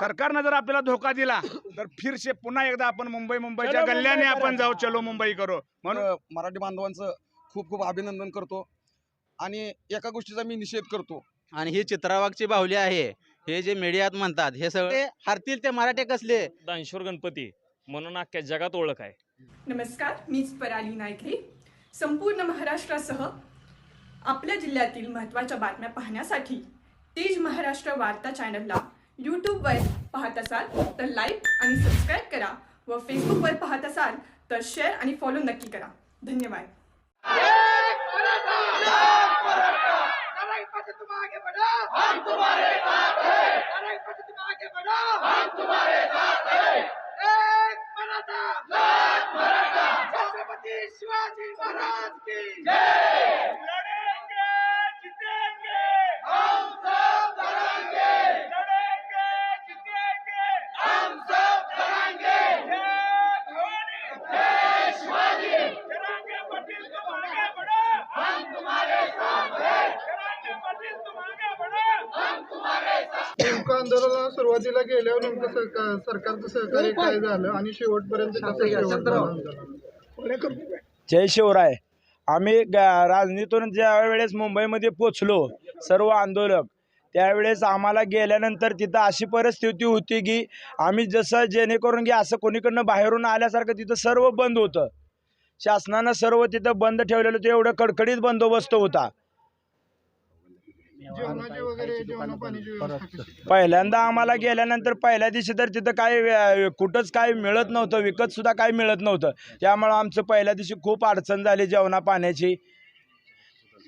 सरकारनं जर आपल्याला धोका दिला तर फिरशे पुन्हा एकदा आपण मुंबई मुंबईच्या गल्ल्याने आपण जाऊ चलो मुंबई करो. म्हणून मराठी बांधवांचं खूप खूप अभिनंदन करतो. आणि एका गोष्टीचा मी निषेध करतो. आणि ही चित्रावागची बाहुली आहे. हे जे मीडियात म्हणतात हे सगळे हरतील ते मराठे कसले? दानशूर गणपती म्हणून अख्ख्या जगात ओळख आहे. नमस्कार मीच पराली नायकरी. संपूर्ण महाराष्ट्रासह आपल्या जिल्ह्यातील महत्त्वाच्या बातम्या पाहण्यासाठी तेज महाराष्ट्र वार्ता चॅनलला यूट्यूबवर पाहत असाल तर लाईक आणि सबस्क्राईब करा व फेसबुकवर पाहत असाल तर शेअर आणि फॉलो नक्की करा. धन्यवाद. नेमकं आंदोलनाला सुरुवातीला गेल्यावर नेमकं सरकारचं सहकार्य काय झालं आणि शेवटपर्यंत? जय शिवराय. आम्ही राजनीतून ज्या वेळेस मुंबईमध्ये पोचलो सर्व आंदोलक त्यावेळेस आम्हाला गेल्यानंतर तिथं अशी परिस्थिती होती की आम्ही जसं जेणेकरून की असं कोणीकडनं बाहेरून आल्यासारखं तिथं सर्व बंद होतं. शासनानं सर्व तिथं बंद ठेवलेलं होतं एवढं कडकडीत बंदोबस्त होता. जेवणाची वगैरे जेवण पाण्याची व्यवस्था कशी? पहिल्यांदा आम्हाला गेल्यानंतर पहिल्या दिवशी तर तिथं काय कुठंच काय मिळत नव्हतं विकत सुद्धा काय मिळत नव्हतं. त्यामुळं आमचं पहिल्या दिवशी खूप अडचण झाली जेवणा पाण्याची.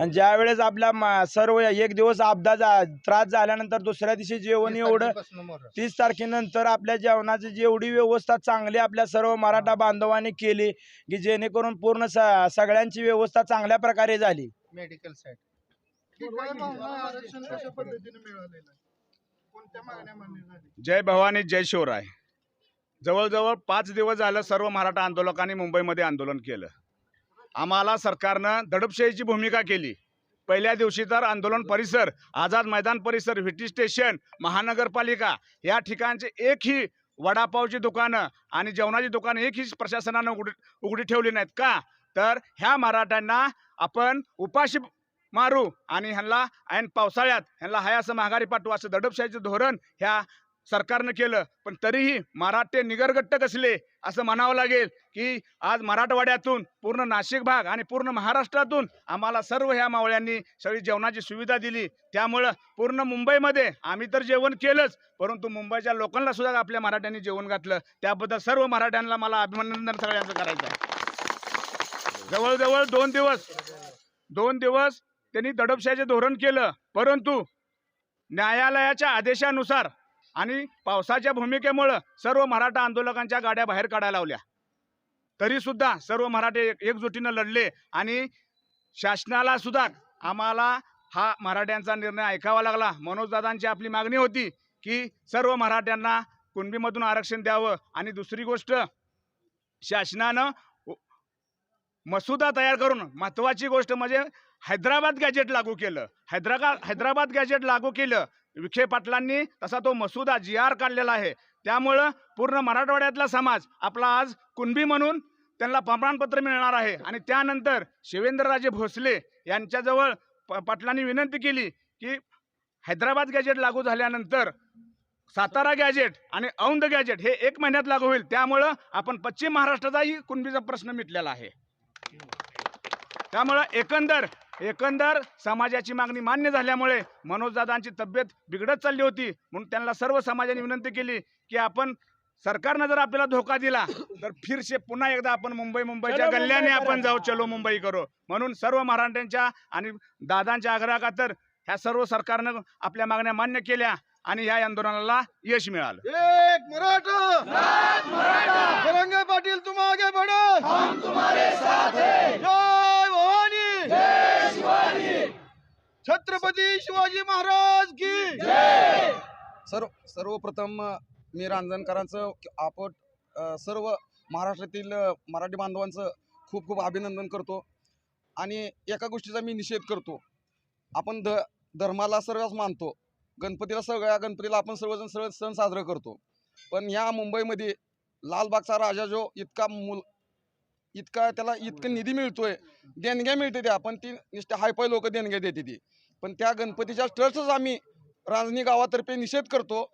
आणि ज्यावेळेस आपल्या मा- सर्व एक दिवस अपघात झा त्रास झाल्यानंतर दुसऱ्या दिवशी जेवण एवढं तारखेपासून मोहरम. तीस तारखेनंतर आपल्या जेवणाची जेवढी व्यवस्था चांगली आपल्या सर्व मराठा बांधवांनी केली की जेणेकरून पूर्ण स सगळ्यांची व्यवस्था चांगल्या प्रकारे झाली. मेडिकल साईट आरक्षण कशा पद्धतीने मिळालेलं आहे. कोणत्या मागण्या मान्य झाल्या जय भवानी जय शिवराय. जवळजवळ पाच दिवस झालं सर्व मराठा आंदोलकांनी मुंबईमध्ये आंदोलन केलं. आम्हाला सरकारनं दडपशाहीची भूमिका केली. पहिल्या दिवशी तर आंदोलन परिसर आझाद मैदान परिसर व्हिटी स्टेशन महानगरपालिका या ठिकाणचे एकही वडापावची दुकानं आणि जेवणाची दुकानं एकही प्रशासनानं उघडी उघडी ठेवली नाहीत का? तर ह्या मराठ्यांना आपण उपाशी मारू आणि ह्यांना ऐन पावसाळ्यात ह्यांना हाय असं माघारी पाठवू असं दडपशाहीचं धोरण ह्या सरकारनं केलं. पण तरीही मराठे निगरगट्ट कसले असं म्हणावं लागेल की आज मराठवाड्यातून पूर्ण नाशिक भाग आणि पूर्ण महाराष्ट्रातून आम्हाला सर्व ह्या मावळ्यांनी सगळी जेवणाची सुविधा दिली. त्यामुळं पूर्ण मुंबईमध्ये आम्ही तर जेवण केलंच परंतु मुंबईच्या लोकांना सुद्धा आपल्या मराठ्यांनी जेवण घातलं. त्याबद्दल सर्व मराठ्यांना मला अभिनंदन सगळ्यांचं करायचं आहे. जवळजवळ दोन दिवस दोन दिवस त्यांनी दडपशाहीचे धोरण केलं. परंतु न्यायालयाच्या आदेशानुसार आणि पावसाच्या भूमिकेमुळं सर्व मराठा आंदोलकांच्या गाड्या बाहेर काढायला लावल्या. तरी सुद्धा सर्व मराठे एकजुटीनं लढले आणि शासनाला सुद्धा आम्हाला हा मराठ्यांचा निर्णय ऐकावा लागला. मनोजदादांची आपली मागणी होती की सर्व मराठ्यांना कुणबीमधून आरक्षण द्यावं. आणि दुसरी गोष्ट शासनानं मसुदा तयार करून महत्त्वाची गोष्ट म्हणजे हैदराबाद गॅजेट लागू केलं. हैदराबाद हैदराबाद गॅजेट लागू केलं. विखे पाटलांनी तसा तो मसुदा जी आर काढलेला आहे. त्यामुळं पूर्ण मराठवाड्यातला समाज आपला आज कुणबी म्हणून त्यांना प्रमाणपत्र मिळणार आहे. आणि त्यानंतर शिवेंद्रराजे भोसले यांच्याजवळ प पाटलांनी विनंती केली की हैदराबाद गॅजेट लागू झाल्यानंतर सातारा गॅजेट आणि औंध गॅजेट हे एक महिन्यात लागू होईल. त्यामुळं आपण पश्चिम महाराष्ट्राचाही कुणबीचा प्रश्न मिटलेला आहे. त्यामुळं एकंदर एकंदर समाजाची मागणी मान्य झाल्यामुळे मनोजदादांची तब्येत बिघडत चालली होती. म्हणून त्यांना सर्व समाजाने विनंती केली की आपण सरकारनं जर आपल्याला धोका दिला तर फिरशे पुन्हा एकदा आपण मुंबई मुंबईच्या गल्ल्याने आपण जाऊ चलो मुंबई करो. म्हणून सर्व मराठ्यांच्या आणि दादांच्या आग्रहाखातर ह्या सर्व सरकारनं आपल्या मागण्या मान्य केल्या आणि ह्या आंदोलनाला यश मिळालं. एक मराठा! पाटील तुम छत्रपती शिवाजी महाराज की सर्व सर्वप्रथम मी रांजणकरांचं आपण सर्व महाराष्ट्रातील मराठी बांधवांचं खूप खूप अभिनंदन करतो. आणि एका गोष्टीचा मी निषेध करतो. आपण ध धर्माला सर्वच मानतो. गणपतीला सगळ्या गणपतीला आपण सर्वजण सर्व सण साजरा करतो. पण ह्या मुंबईमध्ये लालबागचा राजा जो इतका मुल इतका त्याला इतकं निधी मिळतोय. देणग्या मिळते त्या पण ती नुसते हायफाय लोक देणग्या देते ती. पण त्या गणपतीच्या ट्रस्टच आम्ही रांजणी गावातर्फे निषेध करतो.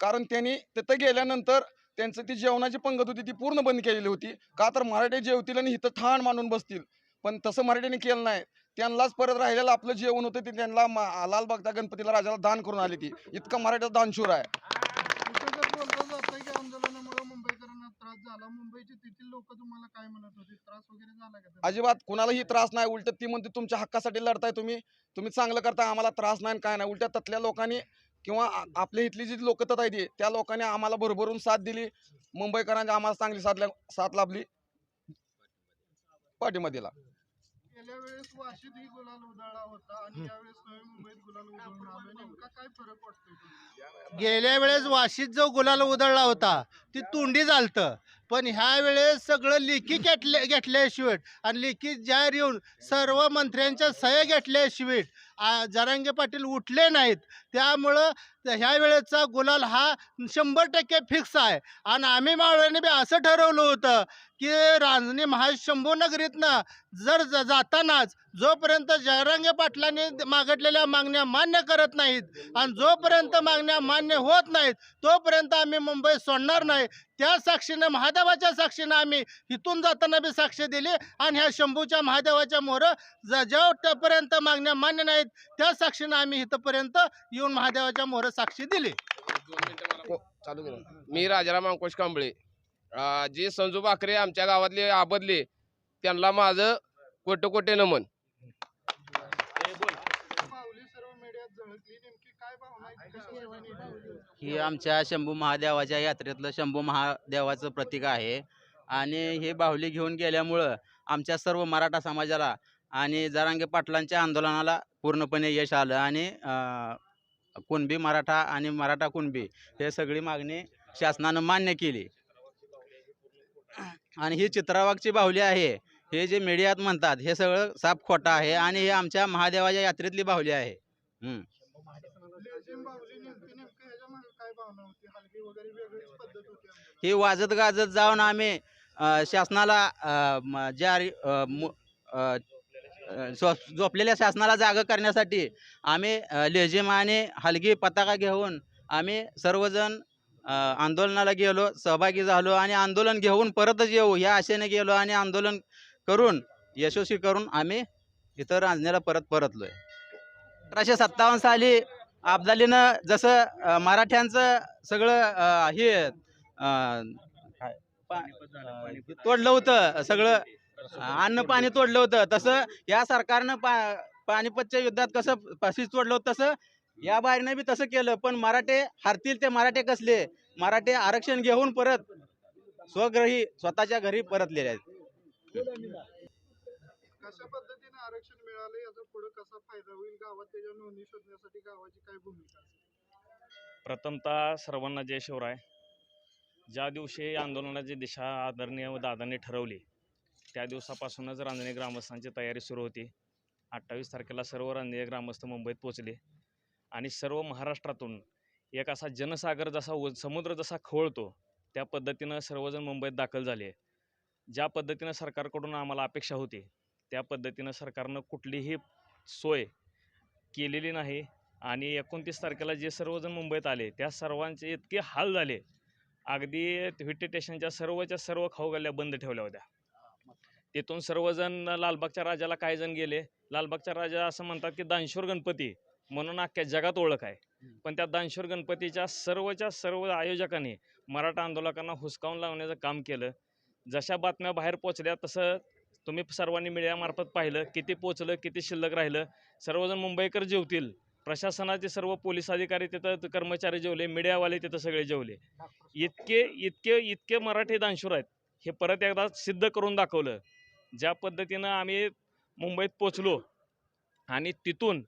कारण त्यांनी तिथं गेल्यानंतर त्यांचं ती जेवणाची पंगत होती ती पूर्ण बंद केलेली होती. का तर मराठी जेवतील आणि इथं ठाण मांडून बसतील. पण तसं मराठीने केलं नाही. त्यांनाच परत राहिलेलं आपलं जेवण होतं ते त्यांना मा- लालबागच्या गणपतीला राजाला दान करून आली ती. इतका मराठीचा दानशूर आहे इथं जर बोललं जातं की आंदोलनामुळे मुंबईकरांना त्रास झाला मुंबईचे तेथील लोक तुम्हाला काय म्हणत होते? त्रास वगैरे झाला का अजिबात कुणालाही त्रास नाही उलट ती म्हणते तुमच्या हक्कासाठी लढताय तुम्ही. तुम्ही चांगलं करता आम्हाला त्रास नाही आणि काय नाही. उलट तथल्या लोकांनी किंवा आ- आपल्या इथली जी लोकतत आहे ती त्या लोकांनी आम्हाला भरभरून साथ दिली. मुंबईकरांची आम्हाला चांगली साथ ला- साथ लाभली. पाठिंबा दिला. गेल्या वेळेस वाशीत ही गुलाल उधळला होता आणि यावेळेस नवी मुंबईत गुलाल उधळून आलोय नेमका काय फरक वाटतोय तुम्हाला? गेल्या वेळेस वाशीत जो गुलाल उधळला होता ती तुंडी चालतं पण ह्या वेळेस सगळं लेखी घेतले घेतल्याशिवाय आणि लेखी जाहीर येऊन सर्व मंत्र्यांच्या सह्या घेतल्याशिवाय आ, जरांगे पाटील उठले नाहीत. त्यामुळं त- ह्या वेळेचा गुलाल हा शंभर टक्के फिक्स आहे. आणि आम्ही मावळ्याने बी असं ठरवलं होतं की रांजणी महाशंभू नगरीतनं जर ज- जातानाच जोपर्यंत जयरंगे पाटलांनी मागितलेल्या मागण्या मान्य करत नाहीत आणि जोपर्यंत मागण्या मान्य होत नाहीत तोपर्यंत आम्ही मुंबई सोडणार नाही. त्या साक्षीनं महादेवाच्या साक्षीनं आम्ही इथून जाताना बी साक्ष दिली आणि ह्या शंभूच्या महादेवाच्या मोहर जेवपर्यंत मागण्या मान्य नाहीत त्या साक्षीनं आम्ही इथंपर्यंत येऊन महादेवाच्या मोहर साक्षी दिली. चालू मी राजाराम अंकुश कांबळे. अं, जे संजू भाकरे आमच्या गावातले आबदले त्यांना माझं कोटे कोटे नमन. माऊली सर्व मीडियात झळकली नेमकी काय भावना आहे कशासाठी निघाली? ही आमच्या शंभू महादेवाच्या यात्रेतलं शंभू महादेवाचं प्रतीक आहे. आणि हे बाहुली घेऊन गेल्यामुळं आमच्या सर्व मराठा समाजाला आणि जरांगे पाटलांच्या आंदोलनाला पूर्णपणे यश आलं. आणि अं, कुणबी मराठा आणि मराठा कुणबी हे सगळी मागणी शासनानं मान्य केली. आणि ही चित्रावागची बाहुली आहे. हे जे मीडियात म्हणतात हे सगळं साप खोटं आहे आणि हे आमच्या महादेवाच्या यात्रेतली बाहुली आहे. ही वाजत गाजत जाऊन आम्ही शासनाला ज्या झोपलेल्या शासनाला जागा करण्यासाठी आम्ही लेझिम आणि हलगी पताका घेऊन आम्ही सर्वजण आंदोलनाला गेलो सहभागी झालो आणि आंदोलन घेऊन परतच येऊ या आशेने गेलो आणि आंदोलन करून यशस्वी करून आम्ही इथं रांजण्याला परत परतलोय. अठराशे सत्तावन्न साली अब्दालीनं जसं मराठ्यांचं सगळं हे पा- हे तोडलं होतं सगळं अन्न पाणी तोडलं होतं. तसं या सरकारनं पा पानिपतच्या युद्धात कसं पाशीच तोडलं होतं तसं या बारीनं बी तसं केलं पण मराठे हरतील ते मराठे कसले? मराठे आरक्षण घेऊन परत स्वग्रही स्वतःच्या घरी परतलेले आहेत. कशा पद्धतीने आरक्षण मिळालं? याचा पुढे कसा फायदा होईल? गावात त्याच्या नोंदणी शोधण्यासाठी गावाची काय भूमिका असेल? प्रथमतः सर्वांना जय शिवराय. ज्या दिवशी आंदोलनाची दिशा आदरणीय व दादांनी ठरवली त्या दिवसापासूनच रांजणे ग्रामस्थांची तयारी सुरू होती. अठ्ठावीस तारखेला सर्व रांजणे ग्रामस्थ मुंबईत पोचले आणि सर्व महाराष्ट्रातून एक असा जनसागर जसा व समुद्र जसा खवळतो त्या पद्धतीनं सर्वजण मुंबईत दाखल झाले. ज्या पद्धतीनं सरकारकडून आम्हाला अपेक्षा होती त्या पद्धतीनं सरकारनं कुठलीही सोय केलेली नाही आणि एकोणतीस तारखेला जे सर्वजण मुंबईत आले त्या सर्वांचे इतके हाल झाले. अगदी व्हिटी स्टेशनच्या सर्वच्या सर्व खाऊगल्ल्या बंद ठेवल्या होत्या. तिथून सर्वजण लालबागच्या राजाला काही जण गेले. लालबागच्या राजा असं म्हणतात की दानशूर गणपती म्हणून अख्ख्या जगात ओळख आहे. पण त्या दानशूर गणपतीच्या सर्वच्या सर्व आयोजकांनी मराठा आंदोलकांना हुसकावून लावण्याचं काम केलं. जशा बातम्या बाहेर पोचल्या तसं तुम्ही सर्वांनी मीडियामार्फत पाहिलं किती पोचलं किती शिल्लक राहिलं. सर्वजण मुंबईकर जेवतील. प्रशासनाचे सर्व पोलीस अधिकारी तिथं कर्मचारी जेवले मीडियावाले तिथं सगळे जेवले. इतके इतके इतके मराठी दानशूर आहेत हे परत एकदा सिद्ध करून दाखवलं. ज्या पद्धतीनं आम्ही मुंबईत पोचलो आणि तिथून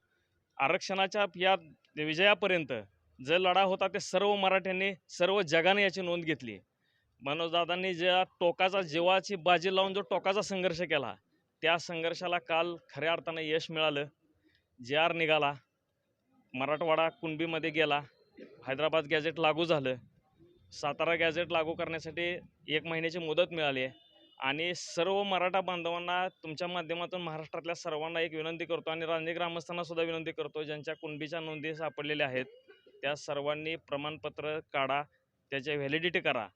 आरक्षणाच्या या विजयापर्यंत जो लढा होता ते सर्व मराठ्यांनी सर्व जगाने याची नोंद घेतली. मनोजदादांनी ज्या टोकाचा जीवाची बाजी लावून जो टोकाचा संघर्ष केला त्या संघर्षाला काल खऱ्या अर्थानं यश मिळालं. जे आर निघाला मराठवाडा कुणबीमध्ये गेला हैदराबाद गॅझेट लागू झालं. सातारा गॅझेट लागू करण्यासाठी एक महिन्याची मुदत मिळाली आहे. आणि सर्व मराठा बांधवांना तुमच्या माध्यमातून महाराष्ट्रातल्या सर्वांना एक विनंती करतो आणि रांजे ग्रामस्थांना सुद्धा विनंती करतो ज्यांच्या कुणबीच्या नोंदी सापडलेल्या आहेत त्या सर्वांनी प्रमाणपत्र काढा त्याचे व्हॅलिडिटी करा.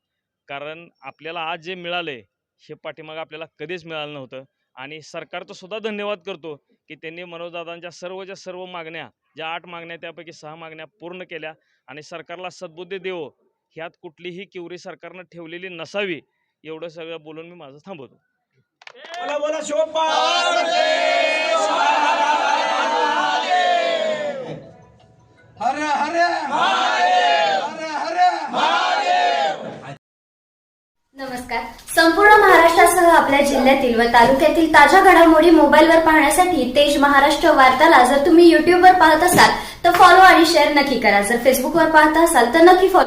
कारण आपल्याला आज जे मिळालं आहे हे पाठीमागं आपल्याला कधीच मिळालं नव्हतं. आणि सरकारचं सुद्धा धन्यवाद करतो की त्यांनी मनोजदादांच्या सर्वच्या सर्व मागण्या ज्या आठ मागण्या त्यापैकी सहा मागण्या पूर्ण केल्या. आणि सरकारला सद्बुद्धी देवो ह्यात कुठलीही किवरी सरकारनं ठेवलेली नसावी. एवढं सगळं बोलून मी माझं थांबवतो. नमस्कार. संपूर्ण महाराष्ट्रासह आपल्या जिल्ह्यातील व तालुक्यातील ताज्या घडामोडी मोबाईलवर पाहण्यासाठी तेज महाराष्ट्र वार्ताला जर तुम्ही युट्यूबवर पाहत असाल तर फॉलो आणि शेअर नक्की करा. जर फेसबुकवर पाहत असाल तर नक्की फॉलो